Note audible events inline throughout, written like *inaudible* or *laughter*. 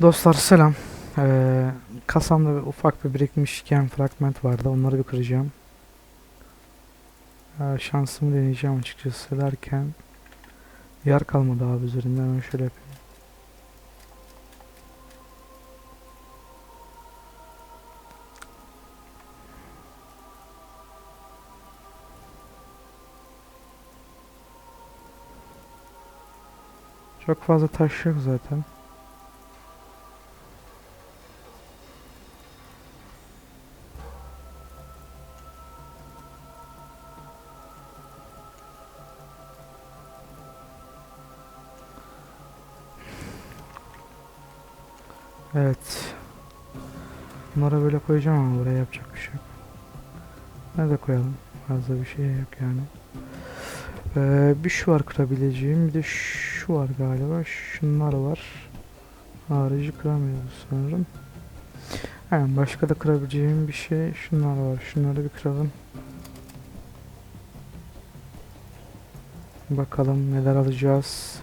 Dostlar selam. Ee, kasamda bir ufak bir birikmiş gen fragment vardı. Onları bir kıracağım. Ee, şansımı deneyeceğim açıkçası derken yer kalmadı abi üzerinde. Hemen şöyle yapayım. Çok fazla taş yok zaten. Evet. Bunları böyle koyacağım ama buraya yapacak bir şey yok. Nerede koyalım? Fazla bir şey yok yani. Ee, bir şu var kırabileceğim. Bir de şu var galiba. Şunlar var. Harici kıramıyoruz sanırım. Yani başka da kırabileceğim bir şey. Şunlar var. Şunları bir kıralım. Bakalım neler alacağız.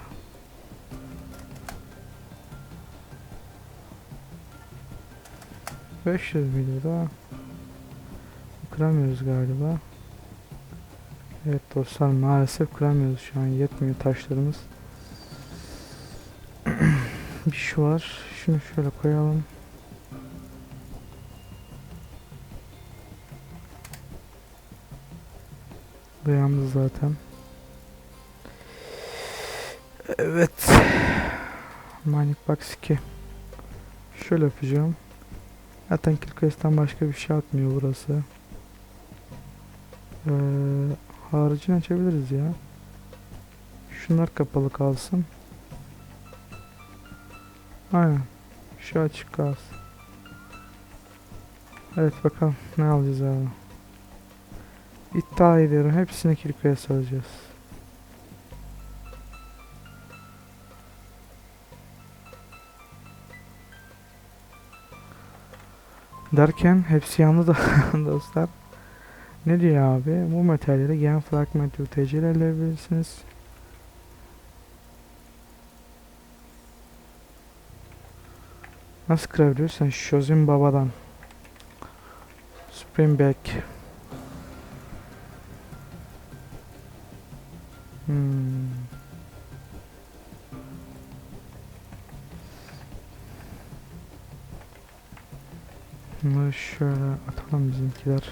Beş yüz miydi daha? Kıramıyoruz galiba. Evet dostlar maalesef kıramıyoruz şu an yetmiyor taşlarımız. *clears throat* bir şu var. Şunu şöyle koyalım. Yalnız zaten. Evet. Mining Box 2. Şöyle yapacağım. Zaten Killquest'ten başka bir şey atmıyor burası. Ee, haricini açabiliriz ya. Şunlar kapalı kalsın. Aynen. Şu açık kalsın. Evet bakalım ne alacağız abi. İddia ediyorum hepsini Killquest alacağız. Derken hepsi yandı da *laughs* dostlar. Ne diyor abi? Bu materyali gen fragment UTC ile elde edebilirsiniz. Nasıl kırabiliyorsun? Shozin Baba'dan. Springback. Hmm. Bunları şöyle atalım bizimkiler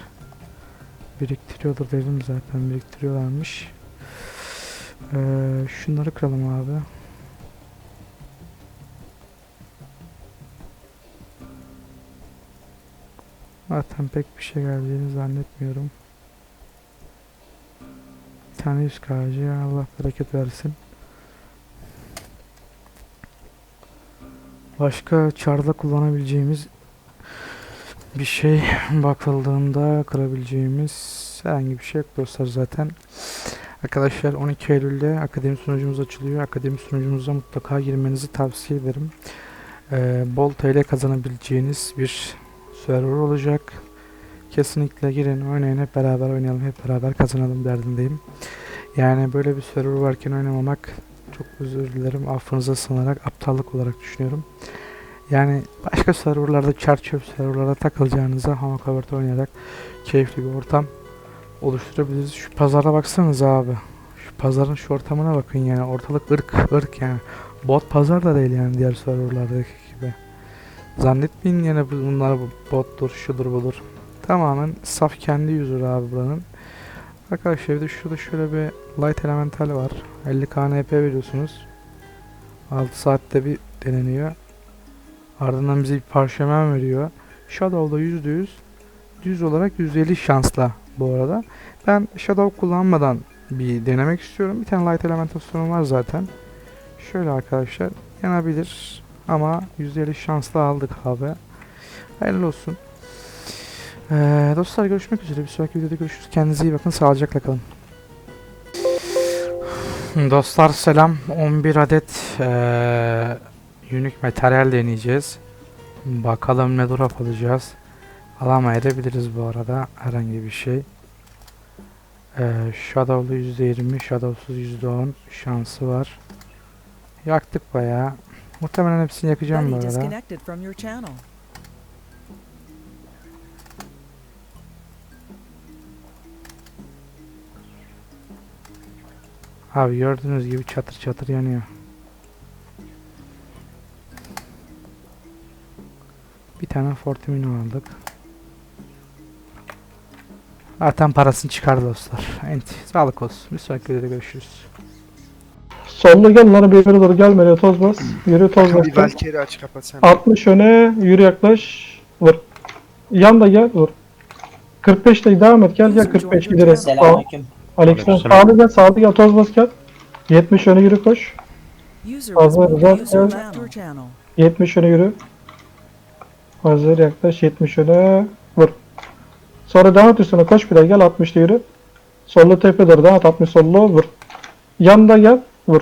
biriktiriyordur dedim zaten biriktiriyorlarmış. Ee, şunları kıralım abi. Zaten pek bir şey geldiğini zannetmiyorum. Bir tane 100 KC Allah bereket versin. Başka çarda kullanabileceğimiz bir şey bakıldığında kırabileceğimiz herhangi bir şey yok dostlar zaten. Arkadaşlar 12 Eylül'de akademi sunucumuz açılıyor. Akademi sunucumuza mutlaka girmenizi tavsiye ederim. Ee, bol TL kazanabileceğiniz bir server olacak. Kesinlikle girin oynayın hep beraber oynayalım hep beraber kazanalım derdindeyim. Yani böyle bir server varken oynamamak çok özür dilerim affınıza sığınarak aptallık olarak düşünüyorum. Yani başka serverlarda çarçöp serverlarda takılacağınıza Hama Convert oynayarak keyifli bir ortam oluşturabiliriz. Şu pazara baksanız abi. Şu pazarın şu ortamına bakın yani ortalık ırk ırk yani. Bot pazar da değil yani diğer serverlardaki gibi. Zannetmeyin yani bunlar bottur, şudur budur. Tamamen saf kendi user abi buranın. Arkadaşlar bir de şurada şöyle bir light elemental var. 50 KNP veriyorsunuz. 6 saatte bir deneniyor. Ardından bize bir parşömen veriyor. Shadow'da %100 düz olarak %50 şansla bu arada. Ben Shadow kullanmadan bir denemek istiyorum. Bir tane Light Elementasyonum var zaten. Şöyle arkadaşlar yanabilir ama %50 şansla aldık abi. Hayırlı olsun. Ee, dostlar görüşmek üzere. Bir sonraki videoda görüşürüz. Kendinize iyi bakın. Sağlıcakla kalın. Dostlar selam. 11 adet ee, unique materyal deneyeceğiş. Bakalım ne drop alacağız. Alamayabiliriz bu arada herhangi bir şey. Ee, Shadow'lu %20, Shadow'suz %10 şansı var. Yaktık bayağı. Muhtemelen hepsini yakacağım bu arada. Abi gördüğünüz gibi çatır çatır yanıyor. Tane Fortimino aldık. Zaten parasını çıkar dostlar. Enti. Sağlık olsun. Bir sonraki videoda görüşürüz. Sollu gel lan bir doğru gel Melih toz bas. Yürü toz bas. Bir Valkyrie aç kapat sen. 60 öne yürü yaklaş. Vur. Yan da gel vur. 45 de devam et gel gel 45 ileri. Sağ. Selamünaleyküm. Aleyküm. Sağlı gel sağlı gel toz bas gel. 70 öne yürü koş. Fazla User gel. left your channel. 70 öne yürü. Hazır yaklaş 70 öne vur. Sonra devam et üstüne koş bir daha gel 60'da yürü. Sollu tepe doğru devam et 60 sollu vur. Yanda gel vur.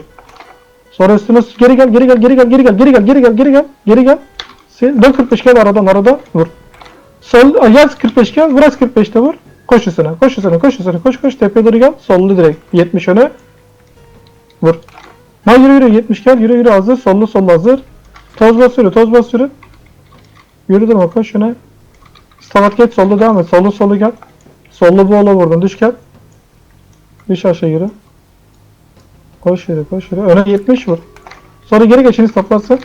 Sonra üstüne geri gel geri gel geri gel geri gel geri gel geri gel geri gel geri gel. Sen dön 45 gel aradan arada vur. Sol yaz 45 gel biraz 45'te vur. Koş üstüne koş üstüne koş üstüne koş koş tepeye doğru gel. Sollu direkt 70 öne. Vur. Ha yürü yürü 70 gel yürü yürü hazır sollu sollu hazır. Toz bas yürü, toz bas yürü. Yürü durma koş şuna. Stavat geç sollu devam et. Sollu sollu gel. Sollu bu ola vurdun. Düş gel. Düş aşağı yürü. Koş yürü koş yürü. Öne 70 vur. Sonra geri geçin stafflarsın.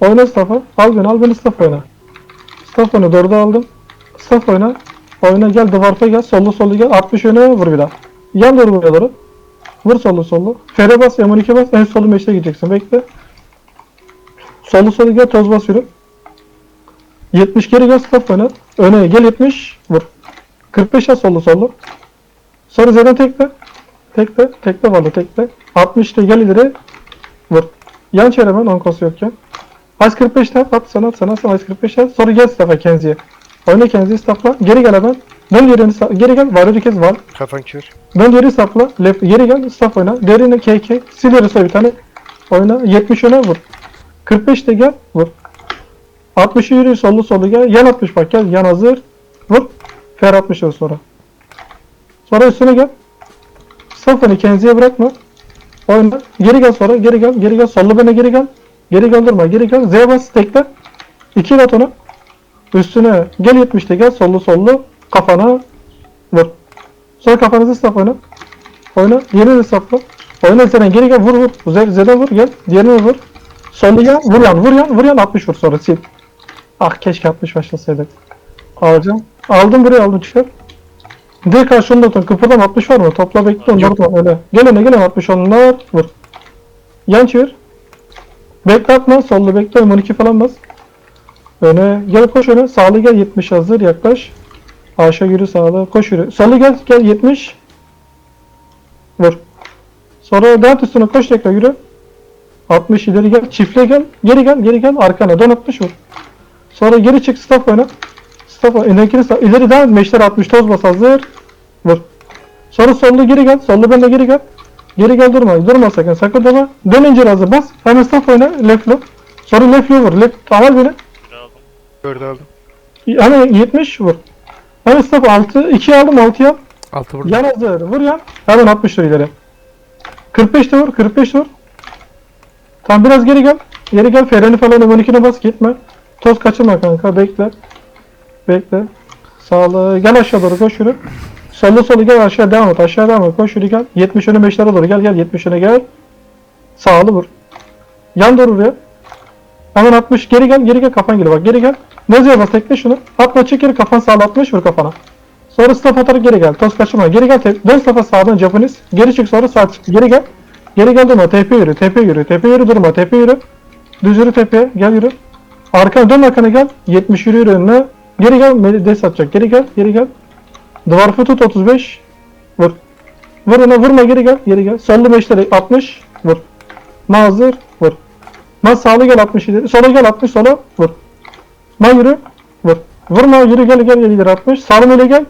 Oyna staffa. Al beni al beni staff oyna. Staff oyna doğru da aldım. Staff oyna. Oyna gel duvarta gel. Sollu sollu gel. 60 öne vur bir daha. Yan doğru buraya doğru. Vur sollu sollu. Fere bas, M12 bas. En sollu meşte gideceksin. Bekle. Solu solu gel toz bas yürü. 70 geri gel stop oyna. Öne gel 70 vur. 45 at solu solu. Sonra Z'den tekle. Tekle. Tekle vardı tekle. 60 de gel ileri. Vur. Yan çevir hemen onkos yokken. Ice 45 at at sana at sana sana Ice 45 at. Sonra gel staff'a Kenzi'ye. Oyna Kenzi'yi staff'la. Geri gel hemen. Dön yerini geri gel. Var bir kez var. Kafan kör. Dön geri sapla. Left, geri gel. Staff oyna. Derine KK. Silleri soy bir tane. Oyna. 70 öne vur. 45 de gel. Vur. 60'ı yürü. Sollu sollu gel. Yan 60 bak gel. Yan hazır. Vur. Fer 60 ol sonra. Sonra üstüne gel. Oyna. Kenzi'ye bırakma. Oyna. Geri gel sonra. Geri gel. Geri gel. Sollu bana geri gel. Geri gel durma. Geri gel. Z bas. Tekle. 2 at onu. Üstüne. Gel 70'te gel. Sollu sollu. Kafana. Vur. Sonra kafanızı stop oyna. Oyna. Diğerini de stopla. Oyna Zeren geri gel vur vur. Zeren vur gel. Diğerini vur. Sollu gel. Vur yan vur yan vur yan 60 vur sonra sil. Ah keşke 60 başlasaydık. Alacağım. Aldım buraya aldım çıkar. Direkt karşında otur. Kıpırdan 60 var mı? Topla bekle onları da öyle. Gel öne gel öne 60 onlar vur. Yan çevir. Bekle atma. Sollu bekle. 12 falan bas. Öne. Gel koş öne. Sağlı gel 70 hazır yaklaş. Aşağı yürü sağla. Koş yürü. Solu gel. Gel 70. Vur. Sonra devam üstüne koş tekrar yürü. 60 ileri gel. Çiftle gel. Geri gel. Geri gel. Arkana. Dön 60 vur. Sonra geri çık. Staff oyna. Staff oyna. İlerini sağ. İleri devam et. Meşler 60. Toz bas hazır. Vur. Sonra sollu geri gel. Sollu benle geri gel. Geri gel durma. Durma sakın. Sakın durma. Dön incir hazır. Bas. Hemen staff oyna. Left loop. Sonra left loop vur. Left. Aval beni. Gördü aldım. Hemen 70 vur. Hemen staff 6. 2 aldım 6'ya. Altı burada. Yan hazır. Vur yan. Hemen 60 lira ileri. 45 de vur. 45 de vur. Tamam biraz geri gel. Geri gel. Freni falan 12'ne bas gitme. Toz kaçırma kanka. Bekle. Bekle. Sağlı. Gel aşağı doğru koş yürü. Sollu solu gel aşağı devam et. Aşağı devam et. Koş yürü gel. 70 öne 5'lere doğru gel gel. 70 öne gel. Sağlı vur. Yan doğru buraya. Hemen 60. Geri gel. Geri gel. Kafan geliyor bak. Geri gel. Nazıya bas. Tekle şunu. Atma çek geri. Kafan sağla 60 vur kafana. Sonra staff atarak geri gel. Toz kaçırma. Geri gel. Te- dön staff'a sağdan Japanese. Geri çık sonra sağ çık. Geri gel. Geri gel durma. TP yürü. TP yürü. TP yürü durma. TP yürü. Düz yürü TP. Gel yürü. Arkana dön arkana gel. 70 yürü yürü önüne. Geri gel. Des atacak. Geri gel. Geri gel. Dwarf'ı tut 35. Vur. Vur ona vurma geri gel. Geri gel. Sollu 5'lere 60. Vur. Mazır. Vur. Ma sağlı gel 60 ileri. Sola gel 60 sola. Vur. Ma yürü. Vur. Vurma yürü gel gel ileri 60. Sağlı ile gel.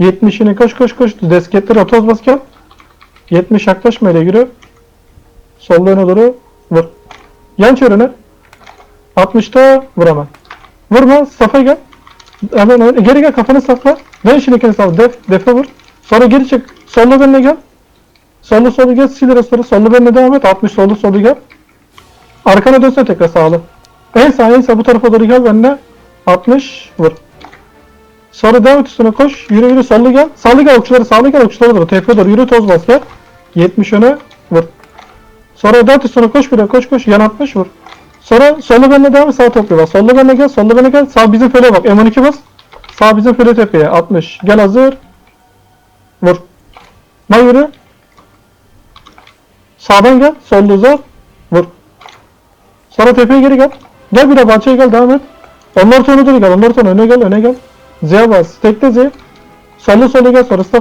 70'ini koş koş koş. Desketleri toz bas gel. 70 yaklaşma ile yürü. Solda öne doğru vur. Yan çörüne. 60'ta vur hemen. Vurma safa gel. Hemen öyle. Geri gel kafanı sakla. Dön şimdi kendini sağ. Def, defe vur. Sonra geri çık. Sollu benimle gel. Sollu sollu gel. Sil sonra. Sollu benimle devam et. 60 sollu sollu gel. Arkana dönsene tekrar sağlı. En sağ en sağ bu tarafa doğru gel benimle. 60 vur. Sonra devam et üstüne koş. Yürü yürü sollu gel. Sağlı gel okçuları sağlı gel okçulara doğru. TP doğru yürü toz bas gel. 70 öne vur. Sonra et üstüne koş de koş koş. Yan 60 vur. Sonra sollu benimle devam et sağ toplu bas. Sollu benimle gel. Sollu benimle gel. Sağ bizim fele bak. M12 bas. Sağ bizim fele tepeye. 60. Gel hazır. Vur. Yürü. Sağdan gel. Solda uzat. Vur. Sonra tepeye geri gel. Gel bir de bahçeye gel devam et. Onlar tonu dur gel. Onlar tonu öne gel öne gel. Z'ye bas. Tekle Z. Sollu sollu gel sonra.